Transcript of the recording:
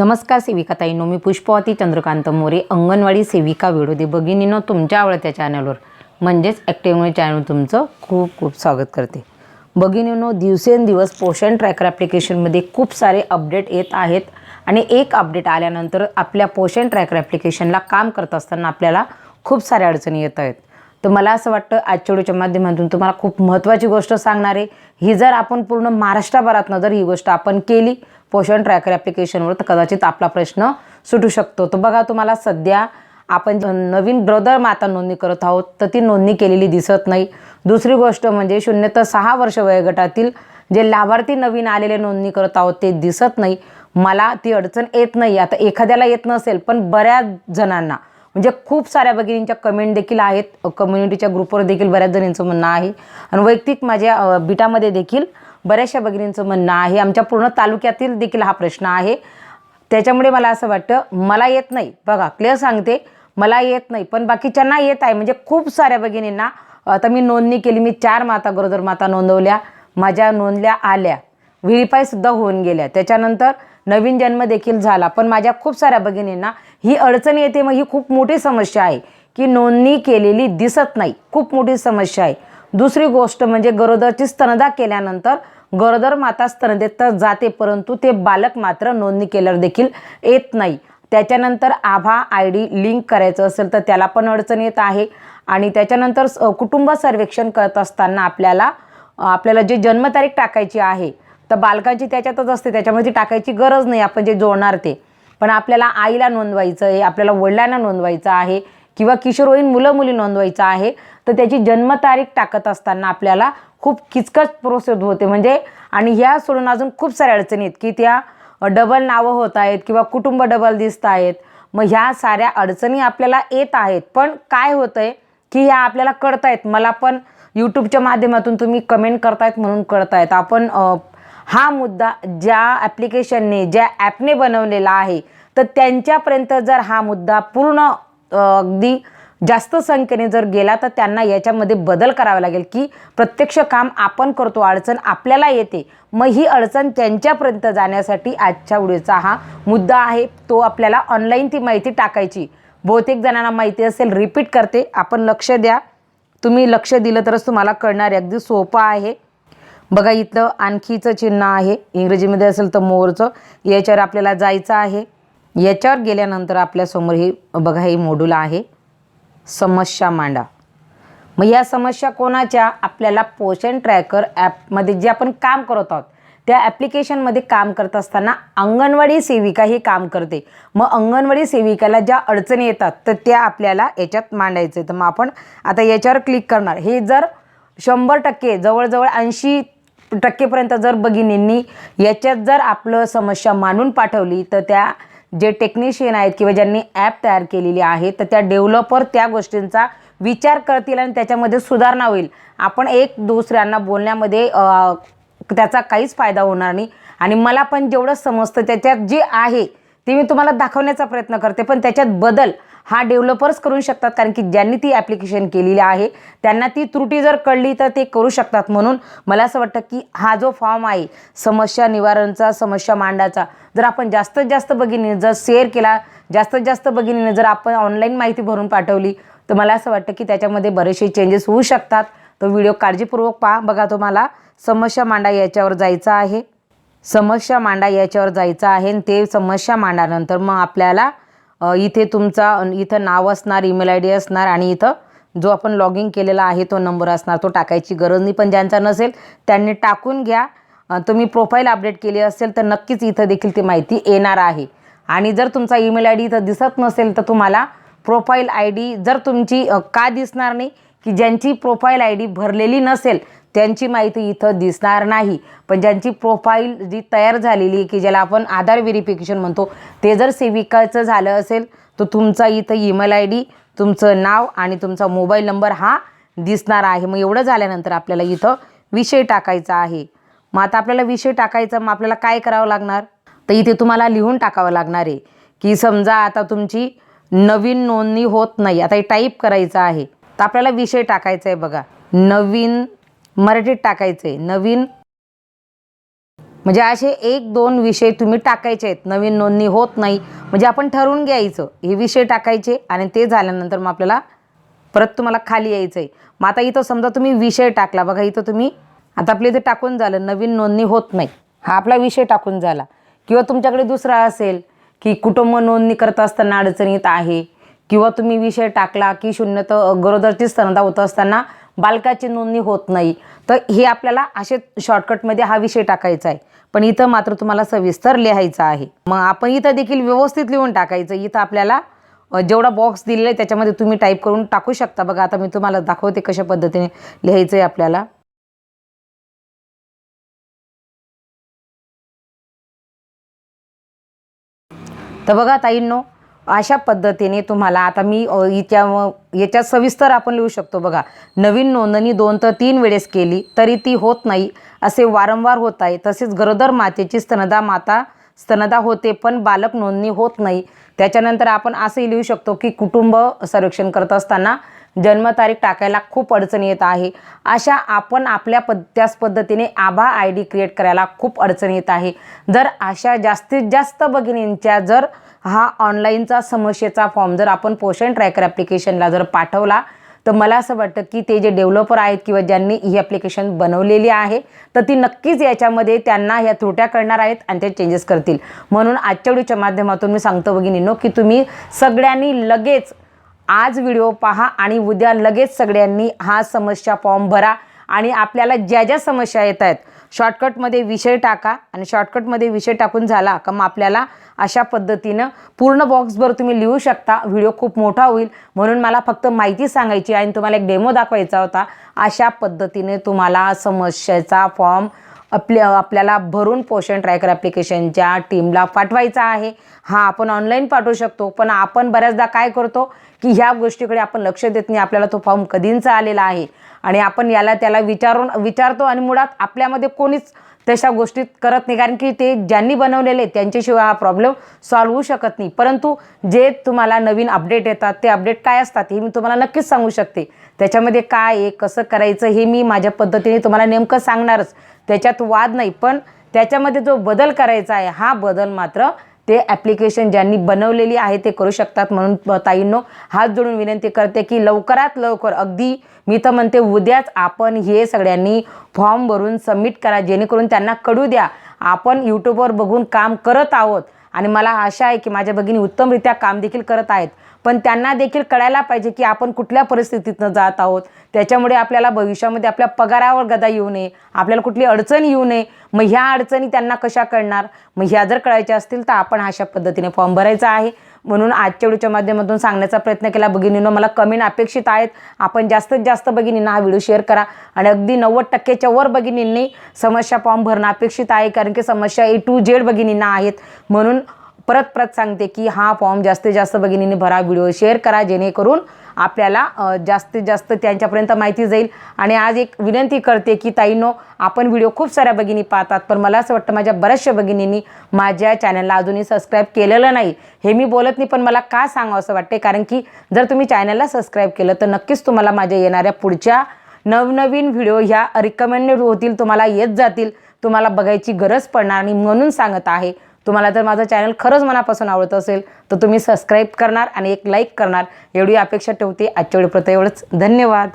नमस्कार सेविका ताईनो मी पुष्पवती चंद्रकांत मोरे अंगणवाडी सेविका विरोधी भगिनीनं तुमच्या आवडत्या चॅनलवर. म्हणजेच ॲक्टिव्ह चॅनल तुमचं खूप खूप स्वागत करते. भगिनीनो दिवसेंदिवस पोषण ट्रॅकर ॲप्लिकेशनमध्ये खूप सारे अपडेट येत आहेत आणि एक अपडेट आल्यानंतर आपल्या पोषण ट्रॅकर ॲप्लिकेशनला काम करत असताना आपल्याला खूप साऱ्या अडचणी येत आहेत. तर मला असं वाटतं आजच्या व्हिडिओच्या माध्यमातून तुम्हाला खूप महत्त्वाची गोष्ट सांगणार आहे. ही जर आपण पूर्ण महाराष्ट्राभरातनं जर ही गोष्ट आपण केली पोषण ट्रॅकर ॲप्लिकेशनवर तर कदाचित आपला प्रश्न सुटू शकतो. तर बघा तुम्हाला सध्या आपण नवीन ब्रदर माता नोंदणी करत आहोत तर ती नोंदणी केलेली दिसत नाही. दुसरी गोष्ट म्हणजे शून्य तर सहा वर्ष वयोगटातील जे लाभार्थी नवीन आलेले नोंदणी करत आहोत ते दिसत नाही. मला ती अडचण येत नाही. आता एखाद्याला येत नसेल पण बऱ्याच जणांना म्हणजे खूप साऱ्या भगिनींच्या कमेंट देखील आहेत. कम्युनिटीच्या ग्रुपवर देखील बऱ्याच जणींचं म्हणणं आहे. आणि वैयक्तिक माझ्या बिटामध्ये देखील बऱ्याचशा भगिनींचं म्हणणं आहे. आमच्या पूर्ण तालुक्यातील देखील हा प्रश्न आहे. त्याच्यामुळे मला असं वाटतं मला येत नाही. बघा क्लिअर सांगते मला येत नाही. पण बाकीच्यांना येत आहे. म्हणजे खूप साऱ्या भगिनींना आता मी नोंदणी केली. मी चार माता गरोदर माता नोंदवल्या. माझ्या नोंदल्या आल्या. व्हेरीफायसुद्धा होऊन गेल्या. त्याच्यानंतर नवीन जन्म देखील झाला. पण माझ्या खूप साऱ्या भगिनींना ही अडचण येते मग ही खूप मोठी समस्या आहे की नोंदणी केलेली दिसत नाही. खूप मोठी समस्या आहे. दुसरी गोष्ट म्हणजे गरोदरची स्तनदा केल्यानंतर गरोदर माता स्तनदेत तर जाते परंतु ते बालक मात्र नोंदणी केल्यावर देखील येत नाही. त्याच्यानंतर आभा आय डी लिंक करायचं असेल तर त्याला पण अडचण येत आहे. आणि त्याच्यानंतर स- कुटुंब सर्वेक्षण करत असताना आपल्याला आपल्याला जे जन्मतारीख टाकायची आहे तर बालकांची त्याच्यातच असते त्याच्यामध्ये ती टाकायची गरज नाही आपण जे जोडणार ते. पण आपल्याला आईला नोंदवायचं आहे आपल्याला वडिलांना नोंदवायचं आहे किंवा किशोरवयीन मुलं मुली नोंदवायचं आहे तर त्याची जन्मतारीख टाकत असताना आपल्याला खूप किचकट प्रोसेस होते. म्हणजे आणि ह्या सोडून अजून खूप साऱ्या अडचणी आहेत की त्या डबल नावं होत आहेत किंवा कुटुंब डबल दिसत आहेत. मग ह्या साऱ्या अडचणी आपल्याला येत आहेत. पण काय होतं आहे की ह्या आपल्याला कळतायत. मला पण यूट्यूबच्या माध्यमातून तुम्ही कमेंट करतायत म्हणून कळतायत. आपण हा मुद्दा ज्या ॲप्लिकेशनने ज्या ॲपने बनवलेला आहे तर त्यांच्यापर्यंत जर हा मुद्दा पूर्ण अगदी जास्त संख्येने जर गेला तर त्यांना याच्यामध्ये बदल करावा लागेल की प्रत्यक्ष काम आपण करतो अडचण आपल्याला येते. मग ही अडचण त्यांच्यापर्यंत जाण्यासाठी आजच्या व्हिडिओचा हा मुद्दा आहे. तो आपल्याला ऑनलाईन ती माहिती टाकायची. बहुतेक जणांना माहिती असेल रिपीट करते. आपण लक्ष द्या. तुम्ही लक्ष दिलं तरच तुम्हाला कळणार अगदी सोपं आहे. बघा इथलं आणखीचं चिन्ह आहे. इंग्रजीमध्ये असेल तर मोरचं. याच्यावर आपल्याला जायचं आहे. याच्यावर गेल्यानंतर आपल्यासमोर ही बघा ही मोडूल आहे. समस्या मांडा. मग या समस्या कोणाच्या? आपल्याला पोषण ट्रॅकर ॲपमध्ये जे आपण काम करत आहोत त्या ॲप्लिकेशनमध्ये काम करत असताना अंगणवाडी सेविका ही काम करते. मग अंगणवाडी सेविकाला ज्या अडचणी येतात तर त्या आपल्याला याच्यात मांडायचं. आहे तर मग आपण आता याच्यावर क्लिक करणार. हे जर शंभर टक्के जवळजवळ ऐंशी टक्केपर्यंत जर भगिनींनी याच्यात जर आपलं समस्या मांडून पाठवली तर त्या जे टेक्निशियन आहेत किंवा ज्यांनी ॲप तयार केलेली आहे तर त्या डेव्हलपर त्या गोष्टींचा विचार करतील आणि त्याच्यामध्ये सुधारणा होईल. आपण एक दुसऱ्यांना बोलण्यामध्ये त्याचा काहीच फायदा होणार नाही. आणि मला पण जेवढं समजतं त्याच्यात जे आहे ते मी तुम्हाला दाखवण्याचा प्रयत्न करते. पण त्याच्यात बदल हा डेव्हलपर्स करू शकतात कारण की ज्यांनी ती ॲप्लिकेशन केलेली आहे त्यांना ती त्रुटी जर कळली तर ते करू शकतात म्हणून मला असं वाटतं की हा जो फॉर्म आहे समस्या निवारणचा समस्या मांडाचा जर आपण जास्तीत जास्त भगिनी जर शेअर केला जास्तीत जास्त भगिनीने जर आपण ऑनलाईन माहिती भरून पाठवली तर मला असं वाटतं की त्याच्यामध्ये बरेचसे चेंजेस होऊ शकतात. तो व्हिडिओ काळजीपूर्वक पहा. बघा तुम्हाला समस्या मांडा याच्यावर जायचं आहे. समस्या मांडा याच्यावर जायचं आहे आणि ते समस्या मांडानंतर मग आपल्याला इथे तुमचा इथं नाव असणार ईमेल आय डी असणार आणि इथं जो आपण लॉग इन केलेला आहे तो नंबर असणार. तो टाकायची गरज नाही. पण ज्यांचा नसेल त्यांनी टाकून घ्या. तुम्ही प्रोफाईल अपडेट केली असेल तर नक्कीच इथं देखील ती माहिती येणार आहे. आणि जर तुमचा ईमेल आय डी इथं दिसत नसेल तर तुम्हाला प्रोफाईल आय डी जर तुमची का दिसणार नाही की ज्यांची प्रोफाईल आय डी भरलेली नसेल त्यांची माहिती इथं दिसणार नाही. पण ज्यांची प्रोफाईल जी तयार झालेली आहे की ज्याला आपण आधार व्हेरिफिकेशन म्हणतो ते जर सेविकाचं झालं असेल तर तुमचा इथं ईमेल आय डी तुमचं नाव आणि तुमचा मोबाईल नंबर हा दिसणार आहे. मग एवढं झाल्यानंतर आपल्याला इथं विषय टाकायचा आहे. मग आता आपल्याला विषय टाकायचा मग आपल्याला काय करावं लागणार? तर इथे तुम्हाला लिहून टाकावं लागणार आहे की समजा आता तुमची नवीन नोंदणी होत नाही. आता हे टाईप करायचं आहे. तर आपल्याला विषय टाकायचा आहे बघा. नवीन मराठीत टाकायचं. आहे नवीन म्हणजे असे एक दोन विषय तुम्ही टाकायचे आहेत. नवीन नोंदणी होत नाही. म्हणजे आपण ठरवून घ्यायचं. हे विषय टाकायचे आणि ते झाल्यानंतर मग आपल्याला परत तुम्हाला खाली यायचं आहे मग आता इथं समजा तुम्ही विषय टाकला. बघा इथं तुम्ही आता आपल्या इथे टाकून झालं. नवीन नोंदणी होत नाही. हा आपला विषय टाकून झाला. किंवा तुमच्याकडे दुसरा असेल की कुटुंब नोंदणी करत असताना अडचणीत आहे. किंवा तुम्ही विषय टाकला की शून्य तर गरोदरची स्तनदा होत असताना बालकाची नोंदणी होत नाही. तर हे आपल्याला असे शॉर्टकटमध्ये हा विषय टाकायचा आहे. पण इथं मात्र तुम्हाला सविस्तर लिहायचं आहे. मग आपण इथं देखील व्यवस्थित लिहून टाकायचं. इथं आपल्याला जेवढा बॉक्स दिलेला आहे त्याच्यामध्ये तुम्ही टाईप करून टाकू शकता. बघा आता मी तुम्हाला दाखवते कशा पद्धतीने लिहायचं आहे आपल्याला. तर बघा ताईंनो अशा पद्धतीने तुम्हाला आता मी याच्या इच्या याच्यात सविस्तर आपण लिहू शकतो बघा. नवीन नोंदणी दोन तर तीन वेळेस केली तरी ती होत नाही. असे वारंवार होत आहे. तसेच गरोदर मातेची स्तनदा माता स्तनदा होते पण बालक नोंदणी होत नाही. त्याच्यानंतर आपण असंही लिहू शकतो की कुटुंब सर्वेक्षण करत असताना जन्मतारीख टाकायला खूप अडचण येत आहे. अशा आपण आपल्या पद त्याच पद्धतीने आभा आय डी क्रिएट करायला खूप अडचण येत आहे. जर अशा जास्तीत जास्त भगिनींच्या जर हा ऑनलाईनचा समस्येचा फॉर्म जर आपण पोषण ट्रॅकर ॲप्लिकेशनला जर पाठवला तर मला असं वाटतं की ते जे डेव्हलपर आहेत किंवा ज्यांनी ही ॲप्लिकेशन बनवलेली आहे तर ती नक्कीच याच्यामध्ये त्यांना ह्या त्रुट्या करणार आहेत आणि ते चेंजेस करतील. म्हणून आजच्या व्हिडिओच्या माध्यमातून मी सांगतो भगिनीनो की तुम्ही सगळ्यांनी लगेच आज व्हिडिओ पहा आणि उद्या लगेच सगळ्यांनी हा समस्या फॉर्म भरा आणि आपल्याला ज्या ज्या समस्या येत आहेत शॉर्टकटमध्ये विषय टाका आणि शॉर्टकटमध्ये विषय टाकून झाला का मग आपल्याला अशा पद्धतीनं पूर्ण बॉक्सभर तुम्ही लिहू शकता. व्हिडिओ खूप मोठा होईल. म्हणून मला फक्त माहिती सांगायची आणि तुम्हाला एक डेमो दाखवायचा होता. अशा पद्धतीने तुम्हाला समस्येचा फॉर्म आपल्या आपल्याला भरून पोषण ट्रॅकर ॲप्लिकेशनच्या टीमला पाठवायचा आहे. हा आपण ऑनलाईन पाठवू शकतो. पण आपण बऱ्याचदा काय करतो की ह्या गोष्टीकडे आपण लक्ष देत नाही. आपल्याला तो फॉर्म कधींचा आलेला आहे. आणि आपण याला त्याला विचारून विचारतो आणि मुळात आपल्यामध्ये कोणीच तशा गोष्टी करत नाही. कारण की ते ज्यांनी बनवलेले त्यांच्याशिवाय हा प्रॉब्लेम सॉल्व्ह होऊ शकत नाही. परंतु जे तुम्हाला नवीन अपडेट येतात ते अपडेट काय असतात हे मी तुम्हाला नक्कीच सांगू शकते. त्याच्यामध्ये काय आहे कसं करायचं हे मी माझ्या पद्धतीने तुम्हाला नेमकं सांगणारच. त्याच्यात वाद नाही पण त्याच्यामध्ये जो बदल करायचा आहे हा बदल मात्र ते ॲप्लिकेशन ज्यांनी बनवलेली आहे ते करू शकतात म्हणून ताईंनो हात जोडून विनंती करते की लवकरात लवकर अगदी मी तर म्हणते उद्याच आपण हे सगळ्यांनी फॉर्म भरून सबमिट करा जेणेकरून त्यांना कळू द्या आपण यूट्यूबवर बघून काम करत आहोत. आणि मला आशा आहे की माझ्या भगिनी उत्तमरित्या काम देखील करत आहेत. पण त्यांना देखील कळायला पाहिजे की आपण कुठल्या परिस्थितीतनं जात आहोत. त्याच्यामुळे आपल्याला भविष्यामध्ये आपल्या पगारावर गदा येऊ नये. आपल्याला कुठली अडचण येऊ नये. मग ह्या अडचणी त्यांना कशा कळणार? मग ह्या जर कळायच्या असतील तर आपण अशा पद्धतीने फॉर्म भरायचा आहे. म्हणून आजच्या व्हिडिओच्या माध्यमातून सांगण्याचा प्रयत्न केला. भगिनीनं मला कमेंट अपेक्षित आहेत. आपण जास्तीत जास्त भगिनींना हा व्हिडिओ शेअर करा. आणि अगदी नव्वद टक्क्याच्या वर भगिनींनी समस्या फॉर्म भरणं अपेक्षित आहे कारण की समस्या ए टू जेड भगिनींना आहेत. म्हणून परत परत सांगते की हा फॉर्म जास्तीत जास्त भगिनींनी भरा व्हिडिओ शेअर करा जेणेकरून आपल्याला जास्तीत जास्त त्यांच्यापर्यंत माहिती जाईल. आणि आज एक विनंती करते की ताईनो आपण व्हिडिओ खूप साऱ्या भगिनी पाहतात पण मला असं वाटतं माझ्या बऱ्याचशा भगिनींनी माझ्या चॅनलला अजूनही सबस्क्राईब केलेलं नाही. हे मी बोलत नाही पण मला का सांगावं असं वाटते कारण की जर तुम्ही चॅनलला सबस्क्राईब केलं तर नक्कीच तुम्हाला माझ्या येणाऱ्या पुढच्या नवनवीन व्हिडिओ ह्या रिकमेंडेड होतील तुम्हाला येत जातील तुम्हाला बघायची गरज पडणार. आणि म्हणून सांगत आहे तुम्हाला जर माझं चॅनल खरंच मनापासून आवडत असेल तर तुम्ही सबस्क्राईब करणार आणि एक लाईक करणार. एवढी अपेक्षा ठेवते आजच्या वेळेपर्यंत एवढंच धन्यवाद.